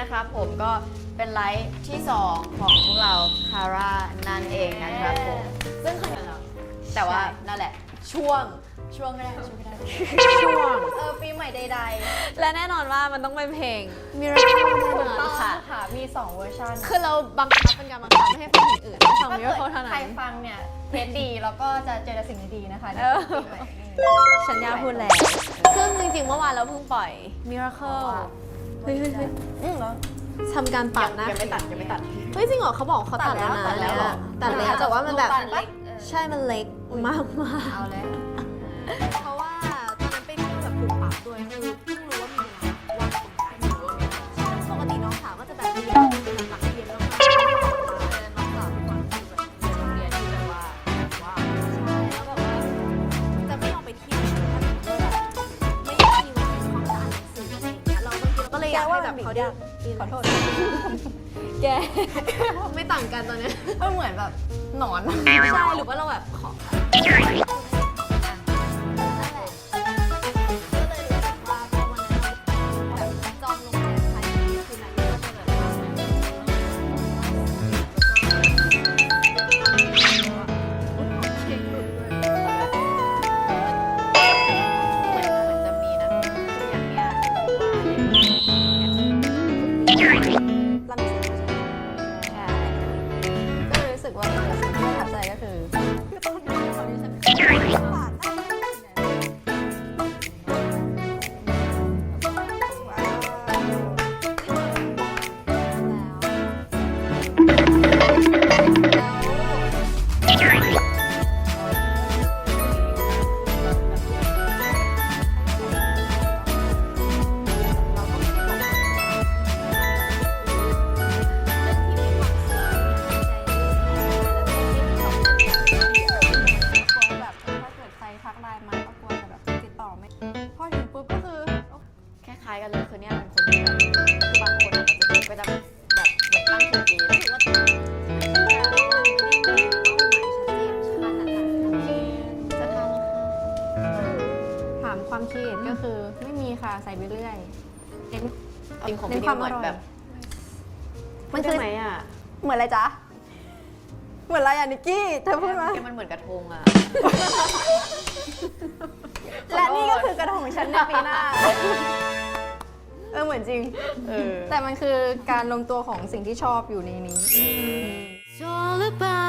นะครับผมก็เป็นไลฟ์ที่ 2 ของพวกเราคาร่านั่นเองนะครับผมซึ่งขนาดแต่ว่านั่นแหละช่วงช่วงก็ได้ช่วงก็ได้ช่วงเออปีใหม่ใดและแน่นอนว่ามันต้องเป็นเพลง Miracle แน่นถูอกนต้องค่ะค่ะ มี 2 เวอร์ชันคือเราบังคับเป็นการบังคับไม่ให้ฟังเพลงอื่นต้องฟังถ้ามิเกิราดเคิลเท่าใครนั้นฟังเนี่ยเทสดีแล้วก็จะเจอแต่สิ่งดีๆนะคะในเออปีใหม่นี้ฉันอยากพูดแล้วซึ่งจริงๆเมื่อวานเราเพิ่งปล่อย Miracle เฮ้ยเฮ้ยเฮ้ยอืมแล้วทำการปัดนะยังไม่ตัดยังไม่ตัด เฮ้ยจริงเหรอเขาบอกเขาตัดแล้วนะตัดแล้วเหรอ ตัดแล้วแต่ว่ามันแบบ ตัดเล็กเออใช่มันเล็กมากมากเอาเลยเพราะ อยากให้แบบเขาได้ขอโทษ แก ไม่ต่างกันตอนเนี้ยมันเหมือนแบบหนอน ใช่หรือว่าเราแบบขอ น์มาก็กลัวจะแบบติดต่อไม่พอถึงปุ๊บก็คือคล้ายๆกันเลยคือเนี่ยเป็นคนที่แบบคือบางคนอาจจะคิดก็จะแบบเหมือนตั้งถูกเองถือว่าไม่ได้มีเป้าหมายชัดเจนขนาดนั้นจะทถามความคิดก็คือไม่มีค่ะใส่ไปเรื่อยเน้นำจริงของเน้พี่นความเหมือนอร่อยแบบมันคือไหมอะเหมือนอะไรจ๊ะ เหมือนอะไรอะนิกกี้ เธอพูดมา มันเหมือนกระทงอะนี่ก็คือกระทง ของฉันในปีหน้า เออเหมือนจริงเออแต่มันคือการลงตัวของสิ่งที่ชอบอยู่ในนี้ It's all about me, oh miracle.